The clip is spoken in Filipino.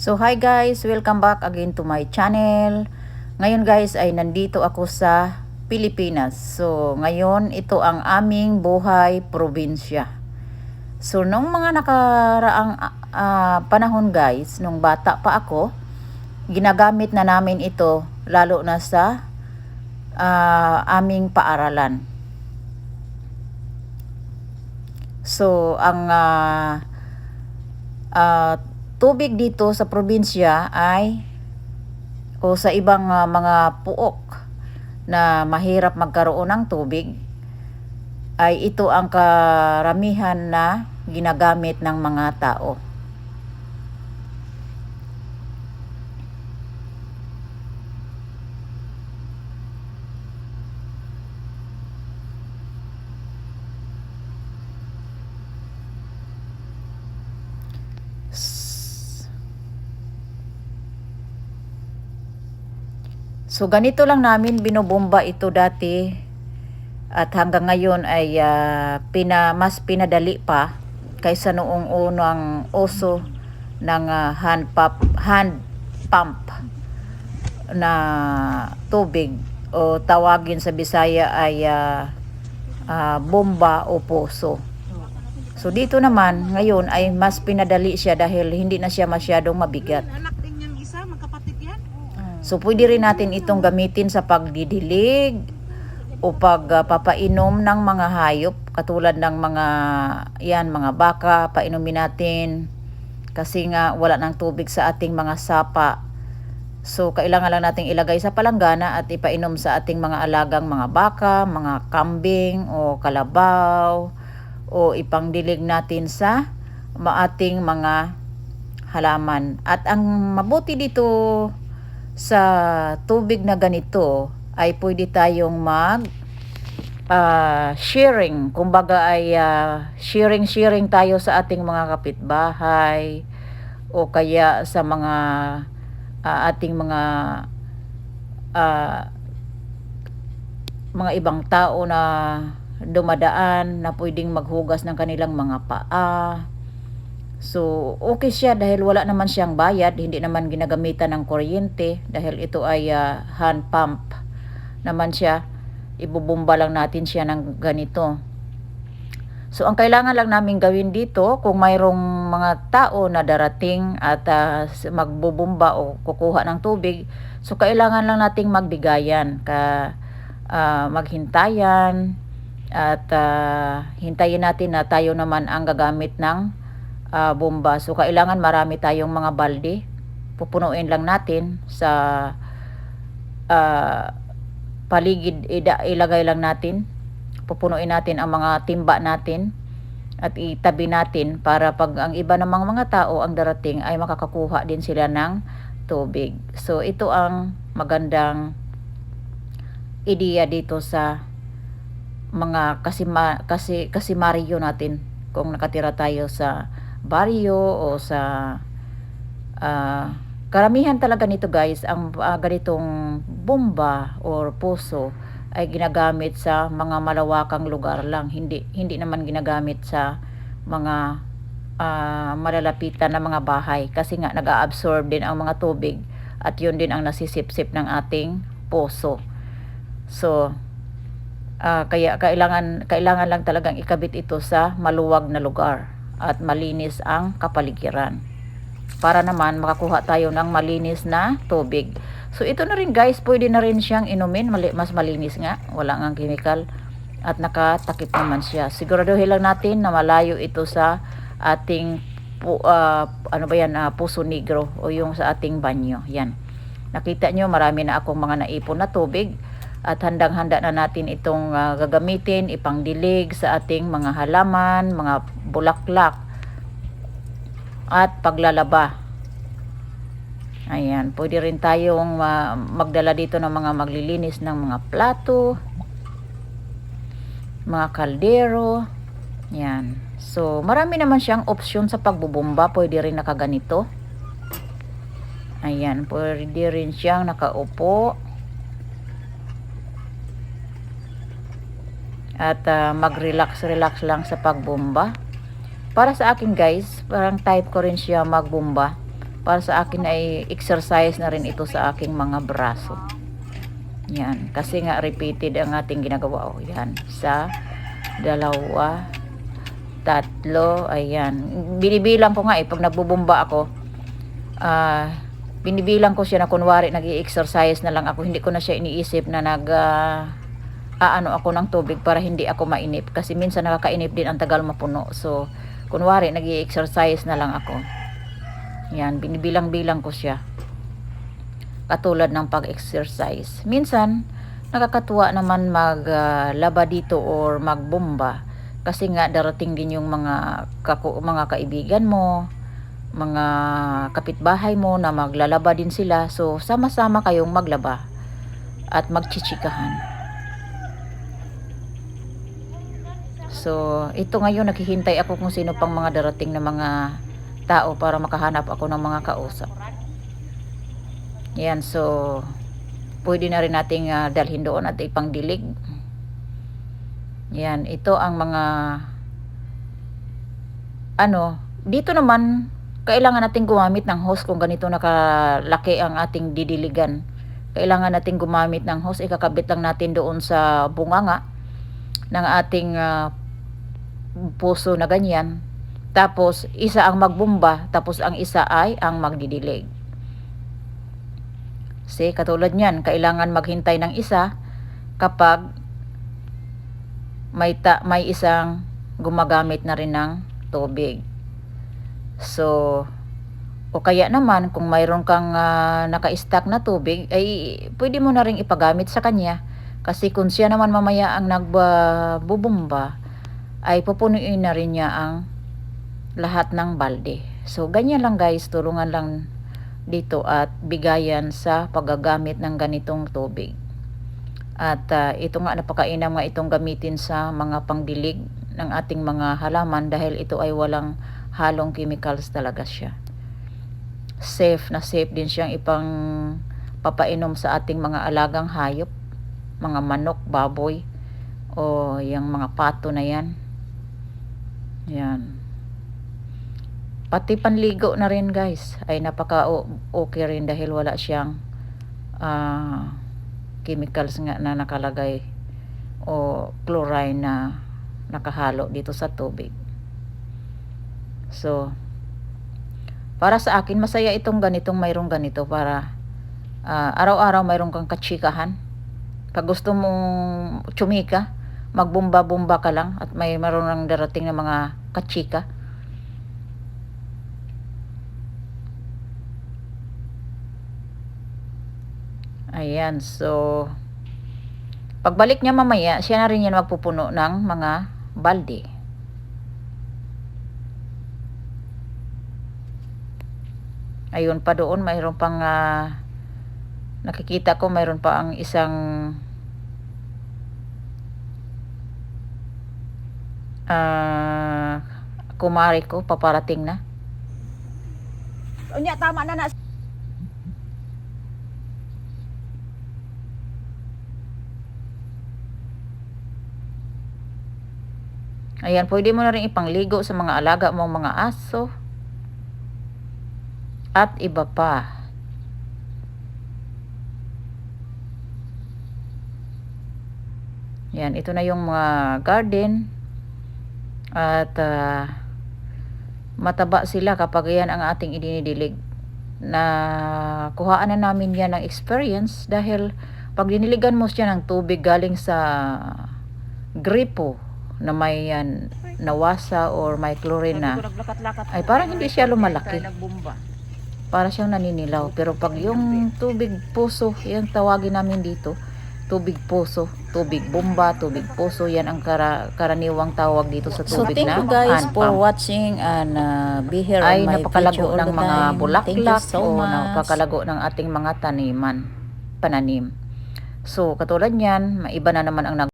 So hi guys, welcome back again to my channel. Ngayon guys ay nandito ako sa Pilipinas. So ngayon ito ang aming buhay probinsya. So nung mga nakaraang ah, panahon guys, nung bata pa ako, ginagamit na namin ito lalo na sa ah, aming paaralan. So ang ah, ah, tubig dito sa probinsya ay o sa ibang ah, mga puok na mahirap magkaroon ng tubig ay ito ang karamihan na ginagamit ng mga tao. So ganito lang namin binubomba ito dati at hanggang ngayon ay ah, pina, mas pinadali pa kaysa noong unang uso ng ah, hand pump, hand pump na tubig o tawagin sa Bisaya ay ah, ah, bomba o puso. So dito naman ngayon ay mas pinadali siya dahil hindi na siya masyadong mabigat. Anak din niyang isa, magkapatid yan. So pwede rin natin itong gamitin sa pagdidilig o pagpapainom ng mga hayop katulad ng mga yan mga baka painumin natin kasi nga wala ng tubig sa ating mga sapa. So kailangan lang nating ilagay sa palanggana at ipainom sa ating mga alagang mga baka, mga kambing o kalabaw o ipangdilig natin sa maating mga halaman. At ang mabuti dito sa tubig na ganito ay pwede tayong mag ah, sharing. Kumbaga ay ah, sharing-sharing tayo sa ating mga kapitbahay o kaya sa mga ah, ating mga ah, mga ibang tao na dumadaan na pwedeng maghugas ng kanilang mga paa. So, okay siya dahil wala naman siyang bayad, hindi naman ginagamitan ng kuryente dahil ito ay ah, hand pump naman siya. Ibubumba lang natin siya ng ganito. So, ang kailangan lang namin gawin dito, kung mayroong mga tao na darating at s- magbubumba o kukuha ng tubig, so kailangan lang nating magbigayan, ka, ah, maghintayan, at ah, hintayin natin na tayo naman ang gagamit ng ah, bomba. So kailangan marami tayong mga balde. Pupunuin lang natin sa ah, paligid ilagay lang natin. Pupunuin natin ang mga timba natin at itabi natin para pag ang iba namang mga tao ang darating ay makakakuha din sila ng tubig. So ito ang magandang ideya dito sa mga kasima, kasi kasimaryo natin kung nakatira tayo sa baryo o sa ah, karamihan talaga nito guys ang ah, ganitong bomba or puso ay ginagamit sa mga malawakang lugar lang. Hindi hindi naman ginagamit sa mga ah, malalapitan na mga bahay kasi nga nag-absorb din ang mga tubig at yun din ang nasisipsip ng ating puso. So Ah, kaya kailangan kailangan lang talagang ikabit ito sa maluwag na lugar at malinis ang kapaligiran. Para naman makakuha tayo ng malinis na tubig. So ito na rin guys, pwede na rin siyang inumin, mali- mas malinis nga, wala ngang chemical at nakatakip naman siya. Siguraduhin lang natin na malayo ito sa ating ah, ano ba yan, ah, puso negro o yung sa ating banyo. Yan. Nakita nyo, marami na akong mga naipon na tubig at handang-handa na natin itong ah, gagamitin, ipangdilig sa ating mga halaman, mga bulaklak at paglalaba. Ayan, pwede rin tayong ah, magdala dito ng mga maglilinis ng mga plato, mga kaldero. Yan. So, marami naman siyang opsyon sa pagbubumba. Pwede rin nakaganito. Ayan, pwede rin siyang nakaupo. At ah, mag-relax-relax lang sa pagbomba. Para sa akin guys, parang type ko rin siya magbomba. para sa akin ay exercise na rin ito sa aking mga braso. Yan. Kasi nga repeated ang ating ginagawa. O, yan. Isa, dalawa, tatlo, ayan. Binibilang ko nga eh, pag nagbubumba ako, ah, binibilang ko siya na kunwari nag exercise na lang ako. Hindi ko na siya iniisip na nag, ah, aano ako ng tubig para hindi ako mainip. Kasi minsan nakakainip din ang tagal mapuno. So, kunwari nag exercise na lang ako. Yan, binibilang-bilang ko siya. Katulad ng pag-exercise. Minsan, nakakatuwa naman maglaba dito or magbomba. Kasi nga darating din yung mga, kaku- mga kaibigan mo, mga kapitbahay mo na maglalaba din sila. So, sama-sama kayong maglaba at magchichikahan. So, ito ngayon naghihintay ako kung sino pang mga darating na mga tao para makahanap ako ng mga kausap. Yan, so pwede na rin nating ah, dalhin doon at ipangdilig. Yan, ito ang mga ano, dito naman kailangan nating gumamit ng hose kung ganito nakalaki ang ating didiligan. Kailangan nating gumamit ng hose, ikakabit lang natin doon sa bunganga ng ating ah, puso na ganyan. Tapos, isa ang magbumba, tapos ang isa ay ang magdidilig. See, katulad niyan, kailangan maghintay ng isa kapag may, ta- may isang gumagamit na rin ng tubig. So, o kaya naman, kung mayroon kang ah, naka-stack na tubig, ay pwede mo na rin ipagamit sa kanya. Kasi kung siya naman mamaya ang nagbubumba, ay pupunuin na rin niya ang lahat ng balde. So, ganyan lang guys, tulungan lang dito at bigayan sa paggagamit ng ganitong tubig. At ah, ito nga, napakainam nga itong gamitin sa mga pangdilig ng ating mga halaman dahil ito ay walang halong chemicals talaga siya. Safe na safe din siyang ipang papainom sa ating mga alagang hayop, mga manok, baboy, o yung mga pato na yan. Yan. Pati panligo na rin guys ay napaka okay rin dahil wala siyang ah, chemicals nga na nakalagay o chlorine na nakahalo dito sa tubig. So, para sa akin masaya itong ganitong mayroong ganito para ah, araw-araw mayroong kang katsikahan. Pag gusto mong tsumika, magbumba-bumba ka lang at may marunong darating na mga katsika. Ayan, so pagbalik niya mamaya, siya na rin yan magpupuno ng mga balde. Ayun pa doon, mayroon pang ah, nakikita ko mayroon pa ang isang ah kumari ko paparating na. Unya, tama na na. Ayan, pwede mo na rin ipangligo sa mga alaga mong mga aso. At iba pa. Yan, ito na yung mga garden. At ah, mataba sila kapag yan ang ating idinidilig. Na kuhaan na namin yan ng experience dahil pag diniligan mo siya ng tubig galing sa gripo na may yan nawasa or may chlorine na ay parang hindi siya lumalaki. para siyang naninilaw. Pero pag yung tubig puso, yan tawagin namin dito, tubig puso, tubig bomba, tubig puso, yan ang kara, karaniwang tawag dito sa So tubig thank na you guys hand for pump. watching and uh, be here Ay on my napakalago ng mga bulaklak Thank so o much. napakalago ng ating mga taniman, pananim. So, katulad niyan, maiba na naman ang nag